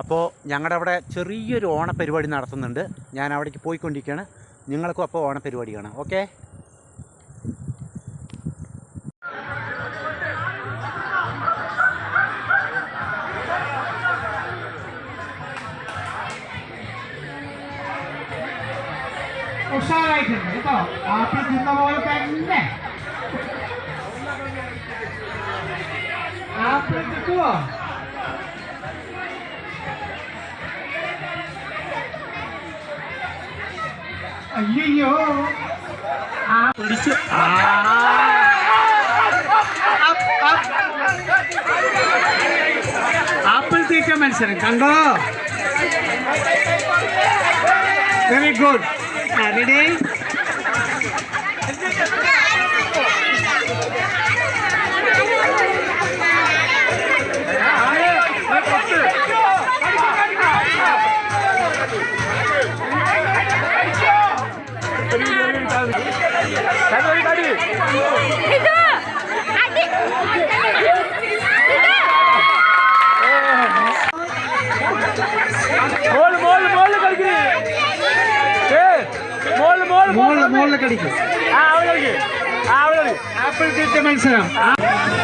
അപ്പോൾ ഞങ്ങളുടെ അവിടെ ചെറിയൊരു ഓണപ്പരിപാടി നടത്തുന്നുണ്ട്. ഞാൻ അവിടേക്ക് പോയിക്കൊണ്ടിരിക്കുകയാണ് നിങ്ങൾക്കും അപ്പോൾ ഓണപ്പരിപാടി കാണാം. ഓക്കെ? ഉഷാറായിട്ടുണ്ട് കേട്ടോ. ആപ്പിൾ തിന്ന പോലെ തന്നെ. ആപ്പിൾ കിട്ടുമോ అయ్యో ఆపిల్ తీకే మనిషి కండో వెరీ గుడ్ రెడీ മത്സരം കണ്ടോ വെരി ഗുഡ് റെഡി ഇത് അടി ഇത് മോളിൽ മോളിൽ കടിക്കും ആപ്പിൾ തീറ്റ മത്സരം ആ. ഓക്കേ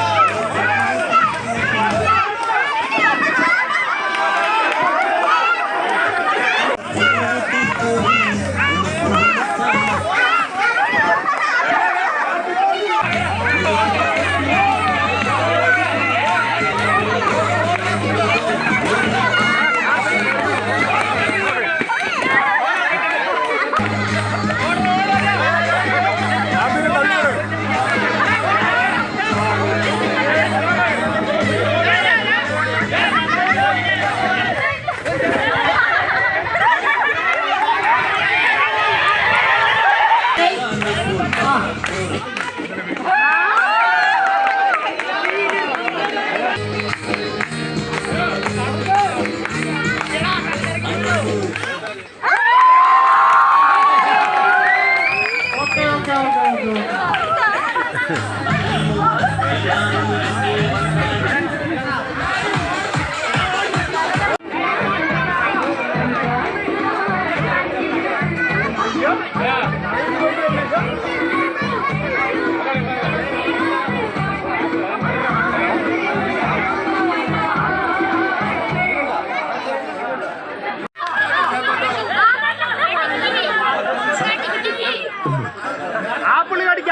ഓക്കേ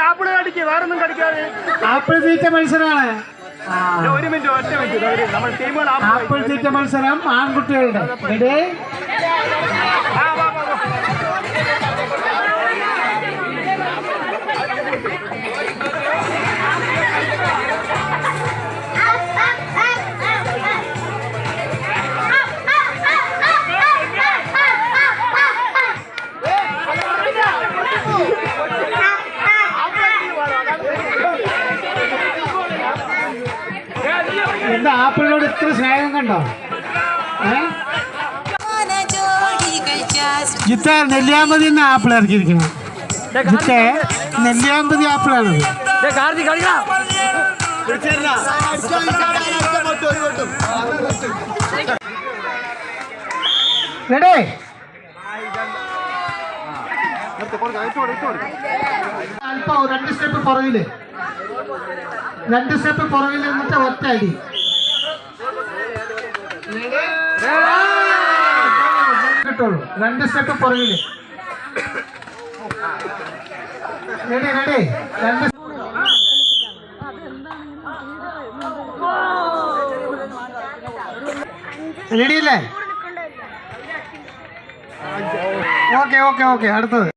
ആപ്പിൾ കടിക്കുക വേറൊന്നും കടിക്കാതെ. ആപ്പിൾ തീറ്റ മത്സരമാണ്. ഒരു മിനിറ്റ് ഒറ്റ മിനിറ്റ് നമ്മൾ ടീമുകൾ ആപ്പിൾ തീറ്റ മത്സരം ആൺകുട്ടികളുടെ. ഇത്ര സ്നേഹം കണ്ടോ? ജിത്ത നെല്ലിയാമ്പതി എന്ന ആപ്പിൾ ഇറക്കിയിരിക്കണം ജിത്ത നെല്ലിയാമ്പതി ആപ്പിളാണ് റെഡി? അല്പം രണ്ട് സ്റ്റെപ്പ് പുറകിൽ. രണ്ട് സ്റ്റെപ്പ് പുറകിൽ നിന്നിട്ട് ഒറ്റ അടി. കിട്ടുള്ളൂ. രണ്ട് സ്റ്റെപ്പ് പുറകിൽ. Ready ready. രണ്ട് റെഡിയല്ലേ? Okay okay okay. അടുത്തത്.